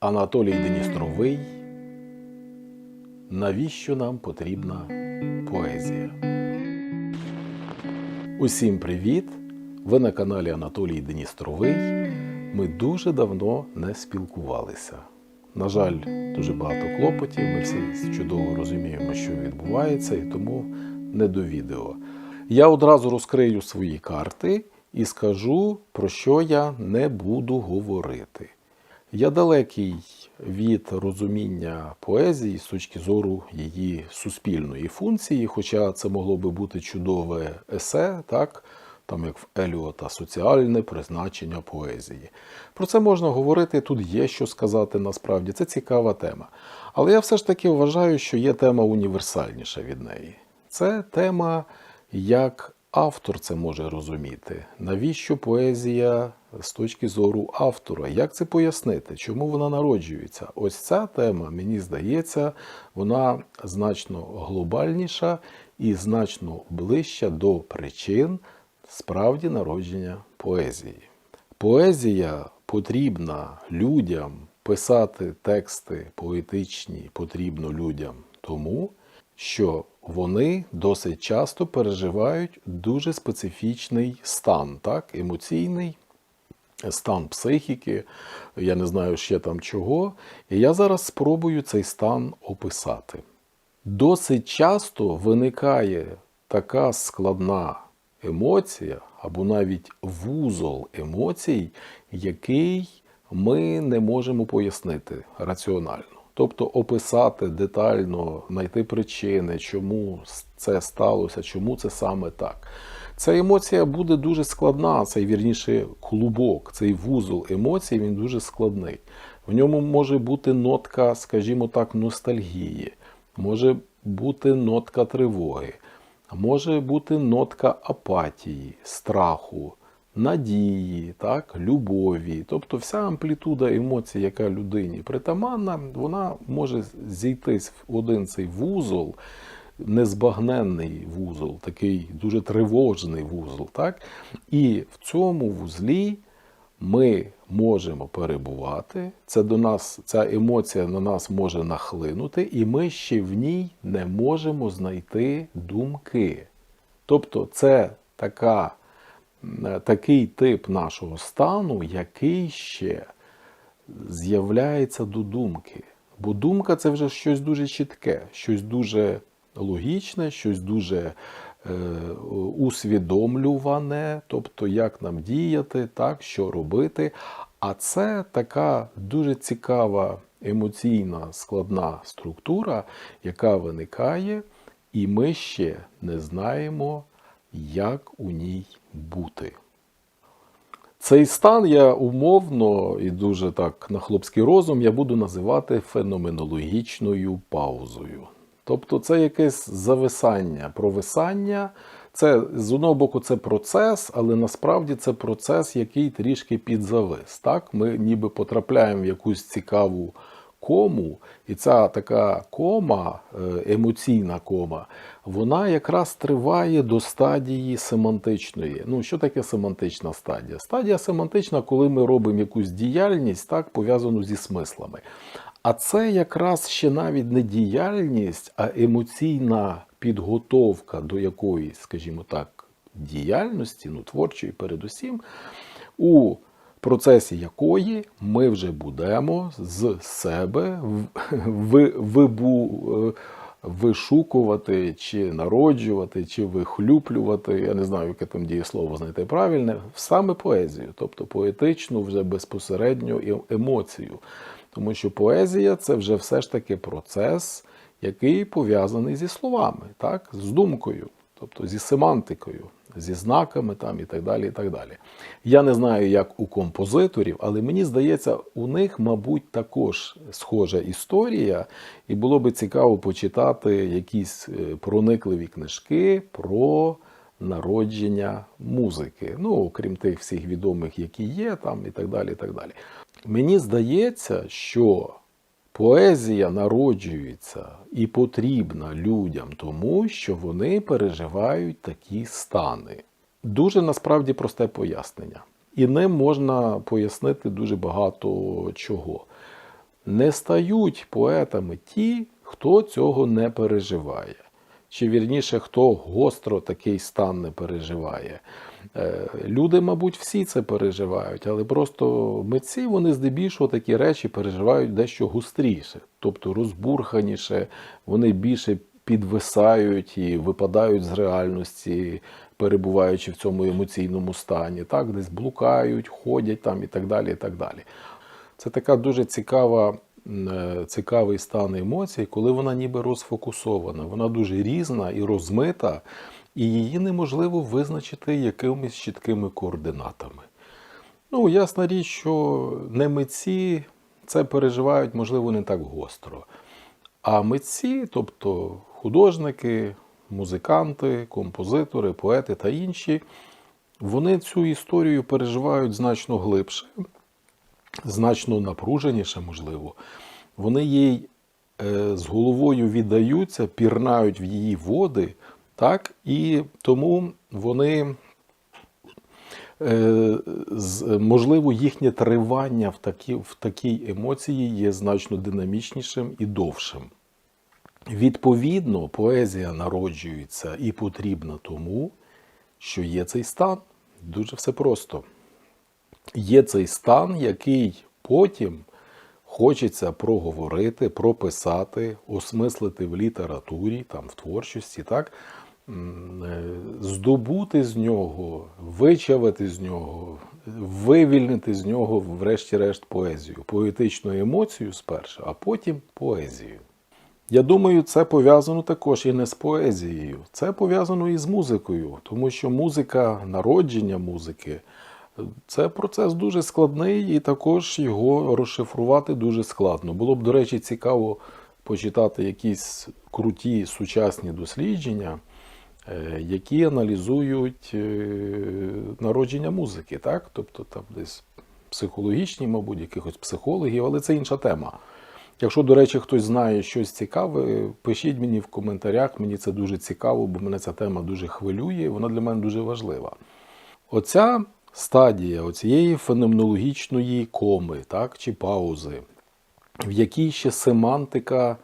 Анатолій Деністровий. Навіщо нам потрібна поезія? Усім привіт! Ви на каналі Анатолій Деністровий. Ми дуже давно не спілкувалися. На жаль, дуже багато клопотів. Ми всі чудово розуміємо, що відбувається, і тому не до відео. Я одразу розкрию свої карти і скажу, про що я не буду говорити. Я далекий від розуміння поезії з точки зору її суспільної функції, хоча це могло би бути чудове есе, так? там як в Еліота, соціальне призначення поезії. Про це можна говорити, тут є що сказати насправді, це цікава тема. Але я все ж таки вважаю, що є тема універсальніша від неї. Це тема, як автор це може розуміти. Навіщо поезія з точки зору автора? Як це пояснити? Чому вона народжується? Ось ця тема, мені здається, вона значно глобальніша і значно ближча до причин справді народження поезії. Поезія потрібна людям писати тексти поетичні потрібно людям тому, що вони досить часто переживають дуже специфічний стан, так, емоційний стан психіки, я не знаю ще там чого. І я зараз спробую цей стан описати. Досить часто виникає така складна емоція, або навіть вузол емоцій, який ми не можемо пояснити раціонально. Тобто описати детально, знайти причини, чому це сталося, чому це саме так. Ця емоція буде дуже складна, цей вірніше клубок, цей вузол емоцій, він дуже складний. В ньому може бути нотка, скажімо так, ностальгії, може бути нотка тривоги, може бути нотка апатії, страху, надії, так, любові. Тобто вся амплітуда емоцій, яка людині притаманна, вона може зійтись в один цей вузол, незбагненний вузол, такий дуже тривожний вузол. Так? І в цьому вузлі ми можемо перебувати. Це до нас, ця емоція на нас може нахлинути, і ми ще в ній не можемо знайти думки. Тобто, це така такий тип нашого стану, який ще з'являється до думки. Бо думка це вже щось дуже чітке, щось дуже логічне, щось дуже е, усвідомлюване, тобто як нам діяти, так, що робити. А це така дуже цікава емоційна складна структура, яка виникає, і ми ще не знаємо, як у ній бути. Цей стан я умовно і дуже так на хлопський розум я буду називати феноменологічною паузою. Тобто це якесь зависання, провисання. Це з одного боку це процес, але насправді це процес, який трішки підзавис. Так? Ми ніби потрапляємо в якусь цікаву кому, і ця така кома, емоційна кома, вона якраз триває до стадії семантичної. Ну, що таке семантична стадія? Стадія семантична, коли ми робимо якусь діяльність, так, пов'язану зі смислами. А це якраз ще навіть не діяльність, а емоційна підготовка до якоїсь, скажімо так, діяльності, ну, творчої, передусім, у процесі якої ми вже будемо з себе вибу, вишукувати, чи народжувати, чи вихлюплювати, я не знаю, яке там дієслово знайти правильне, саме поезію, тобто поетичну, вже безпосередньо емоцію. Тому що поезія це вже все ж таки процес, який пов'язаний зі словами, так? з думкою, тобто зі семантикою, зі знаками там і так далі. і так далі. Я не знаю, як у композиторів, але мені здається, у них, мабуть, також схожа історія, і було би цікаво почитати якісь е, проникливі книжки про. Народження музики, ну окрім тих всіх відомих, які є, там і так далі. і так далі. Мені здається, що поезія народжується і потрібна людям тому, що вони переживають такі стани. Дуже насправді просте пояснення. І ним можна пояснити дуже багато чого. не стають поетами ті, хто цього не переживає. Чи вірніше, хто гостро такий стан не переживає. Е, Люди, мабуть, всі це переживають, але просто митці вони здебільшого такі речі переживають дещо густріше, тобто розбурханіше, вони більше підвисають і випадають з реальності, перебуваючи в цьому емоційному стані, так, десь блукають, ходять там і так далі. і так далі. Це така дуже цікава, е, цікавий стан емоцій, коли вона ніби розфокусована, вона дуже різна і розмита, і її неможливо визначити якимись чіткими координатами. Ну, ясна річ, що не митці це переживають, можливо, не так гостро. А митці, тобто художники, музиканти, композитори, поети та інші, вони цю історію переживають значно глибше, значно напруженіше, можливо. Вони їй е, з головою віддаються, пірнають в її води, так? і тому вони. Е, можливо, їхнє тривання в такій, в такій емоції є значно динамічнішим і довшим. Відповідно, поезія народжується і потрібна тому, що є цей стан. Дуже все просто. Є цей стан, який потім хочеться проговорити, прописати, осмислити в літературі, там, в творчості, так? Е, здобути з нього, вичавити з нього, вивільнити з нього, врешті-решт, поезію, поетичну емоцію спершу, а потім поезію. Я думаю, це пов'язано також і не з поезією, це пов'язано і з музикою, тому що музика, народження музики це процес дуже складний, і також його розшифрувати дуже складно. Було б, до речі, цікаво почитати якісь круті сучасні дослідження, які аналізують е, народження музики, так? Тобто там десь психологічні, мабуть, якихось психологів, але це інша тема. Якщо, до речі, хтось знає щось цікаве, пишіть мені в коментарях, мені це дуже цікаво, бо мене ця тема дуже хвилює, вона для мене дуже важлива. Оця стадія оцієї феноменологічної коми, так, чи паузи, в якій ще семантика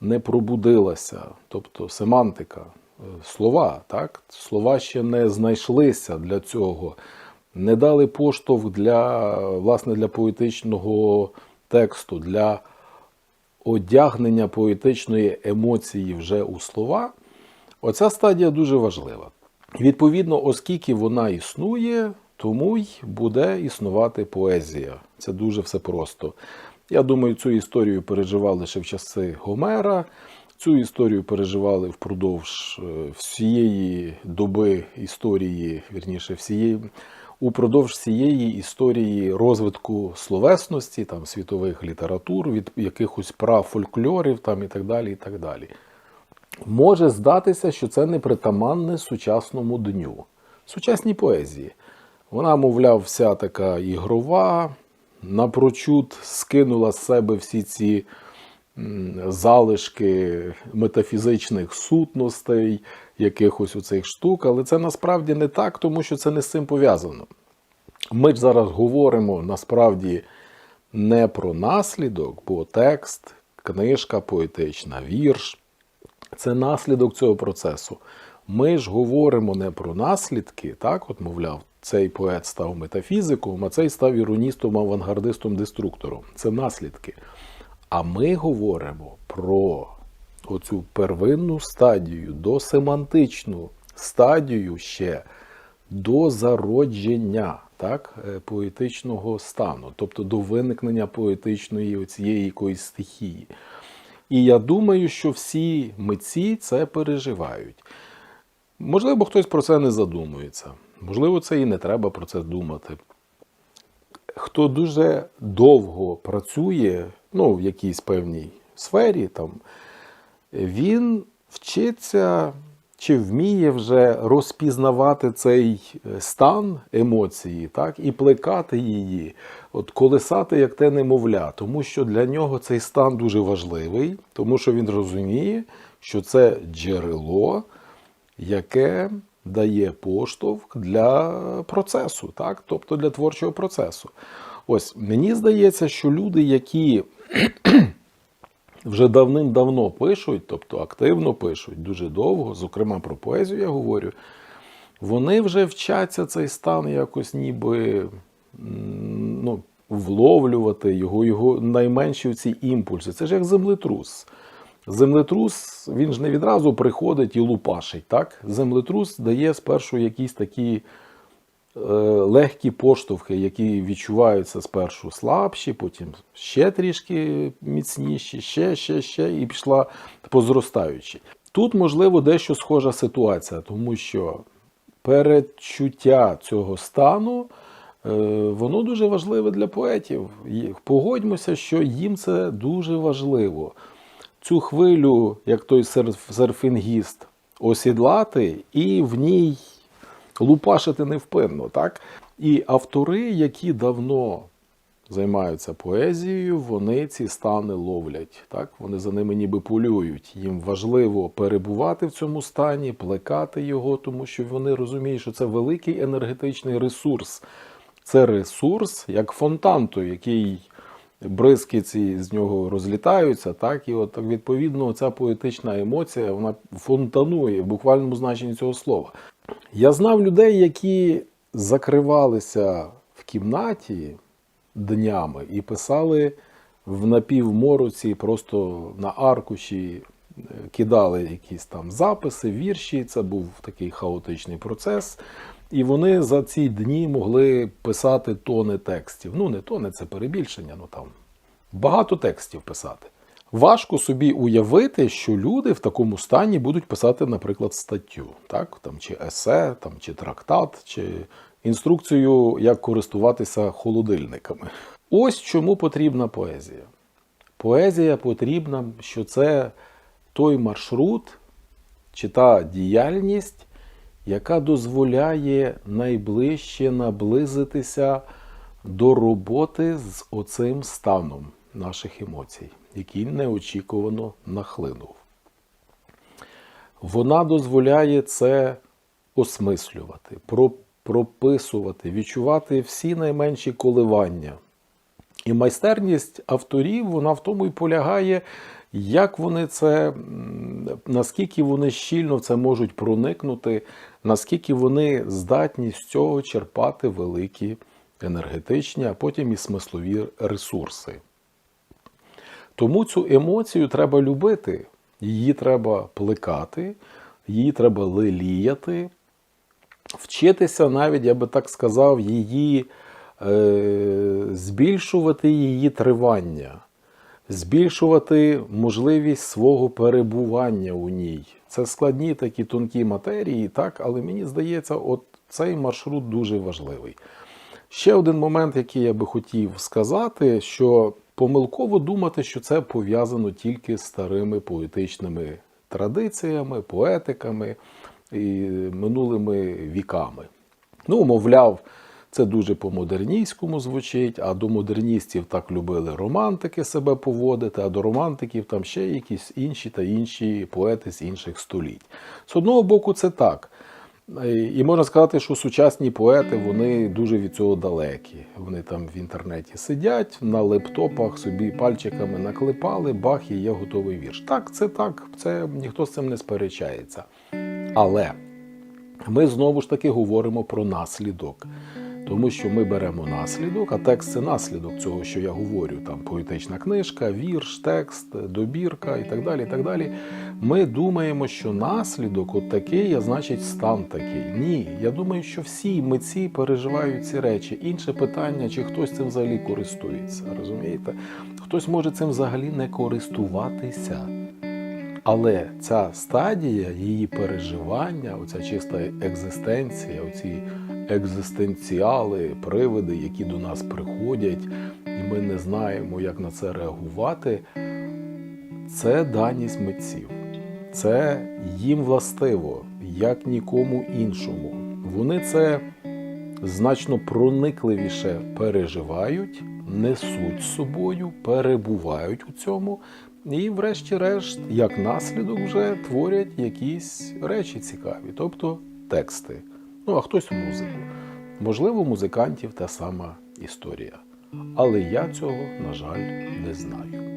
не пробудилася, тобто семантика, е, слова, так? слова ще не знайшлися для цього, не дали поштовх для, власне, для поетичного тексту, для одягнення поетичної емоції вже у слова, оця стадія дуже важлива. Відповідно, оскільки вона існує, тому й буде існувати поезія. Це дуже все просто. Я думаю, цю історію переживали ще в часи Гомера. Цю історію переживали впродовж е, всієї доби історії, вірніше, всієї, упродовж всієї історії розвитку словесності, там, світових літератур, від якихось прав фольклорів там, і так далі. і так далі. Може здатися, що це непритаманне сучасному дню, сучасній поезії. Вона, мовляв, вся така ігрова, напрочуд скинула з себе всі ці залишки метафізичних сутностей, якихось оцих штук, але це насправді не так, тому що це не з цим пов'язано. Ми ж зараз говоримо насправді не про наслідок, бо текст, книжка поетична, вірш це наслідок цього процесу. Ми ж говоримо не про наслідки, так, от, мовляв, цей поет став метафізиком, а цей став іроністом, авангардистом, деструктором. Це наслідки. А ми говоримо про оцю первинну стадію, досемантичну стадію ще до зародження так, е, поетичного стану, тобто до виникнення поетичної оцієї якоїсь стихії. І я думаю, що всі митці це переживають. Можливо, хтось про це не задумується. Можливо, це і не треба про це думати. Хто дуже довго працює ну, в якійсь певній сфері, там, він вчиться чи вміє вже розпізнавати цей е, стан емоції, так, і плекати її, от колесати як те немовля, тому що для нього цей стан дуже важливий, тому що він розуміє, що це джерело, яке дає поштовх для процесу, так, тобто для творчого процесу. Ось мені здається, що люди, які вже давним-давно пишуть, тобто активно пишуть, дуже довго, зокрема про поезію я говорю, вони вже вчаться цей стан якось ніби ну, вловлювати його, його найменші ці імпульси. Це ж як землетрус. Землетрус, він ж не відразу приходить і лупашить. так? Землетрус дає спершу якісь такі легкі поштовхи, які відчуваються спершу слабші, потім ще трішки міцніші, ще, ще, ще, і пішла по зростаючій. Тут, можливо, дещо схожа ситуація, тому що передчуття цього стану. е, Воно дуже важливе для поетів. Погодьмося, що їм це дуже важливо. Цю хвилю, як той серф- серфінгіст, осідлати і в ній лупашити невпинно. Так? І автори, які давно займаються поезією, вони ці стани ловлять. Так? Вони за ними ніби полюють. Їм важливо перебувати в цьому стані, плекати його, тому що вони розуміють, що це великий енергетичний ресурс. Це ресурс, як фонтан, той, який бризки ці з нього розлітаються, так і от відповідно ця поетична емоція вона фонтанує в буквальному значенні цього слова. Я знав людей, які закривалися в кімнаті днями і писали в напівмороці, просто на аркуші е, кидали якісь там записи, вірші. Це був такий хаотичний процес. І вони за ці дні могли писати тони текстів. Ну, не тони, це перебільшення, ну там багато текстів писати. Важко собі уявити, що люди в такому стані будуть писати, наприклад, статтю, так? там, чи есе, там, чи трактат, чи інструкцію, як користуватися холодильниками. Ось чому потрібна поезія. Поезія потрібна, що це той маршрут чи та діяльність, яка дозволяє найближче наблизитися до роботи з оцим станом наших емоцій, який неочікувано нахлинув. Вона дозволяє це осмислювати, прописувати, відчувати всі найменші коливання. І майстерність авторів, вона в тому і полягає, як вони це, наскільки вони щільно в це можуть проникнути, наскільки вони здатні з цього черпати великі енергетичні, а потім і смислові ресурси. Тому цю емоцію треба любити, її треба плекати, її треба леліяти, вчитися навіть, я би так сказав, її е, збільшувати її тривання, збільшувати можливість свого перебування у ній. Це складні такі тонкі матерії, так, але мені здається, от цей маршрут дуже важливий. Ще один момент, який я би хотів сказати, що помилково думати, що це пов'язано тільки з старими поетичними традиціями, поетиками і минулими віками. Ну, мовляв, це дуже по-модернійському звучить, а до модерністів так любили романтики себе поводити, а до романтиків там ще якісь інші та інші поети з інших століть. З одного боку, це так. І можна сказати, що сучасні поети вони дуже від цього далекі. Вони там в інтернеті сидять, на лептопах собі пальчиками наклепали, бах, і є готовий вірш. Так, це так, це ніхто з цим не сперечається. Але ми знову ж таки говоримо про наслідок. Тому що ми беремо наслідок, а текст це наслідок цього, що я говорю. Там поетична книжка, вірш, текст, добірка і так далі. і так далі. Ми думаємо, що наслідок от такий, а значить стан такий. Ні, я думаю, що всі митці переживають ці речі. Інше питання, чи хтось цим взагалі користується. Розумієте? Хтось може цим взагалі не користуватися. Але ця стадія її переживання, оця чиста екзистенція, оці екзистенціали, привиди, які до нас приходять, і ми не знаємо, як на це реагувати, це даність митців. Це їм властиво, як нікому іншому. Вони це значно проникливіше переживають, несуть з собою, перебувають у цьому. І, врешті-решт, як наслідок, вже творять якісь речі цікаві, тобто тексти. Ну, а хтось музику. Можливо, музикантів та сама історія. але я цього, на жаль, не знаю.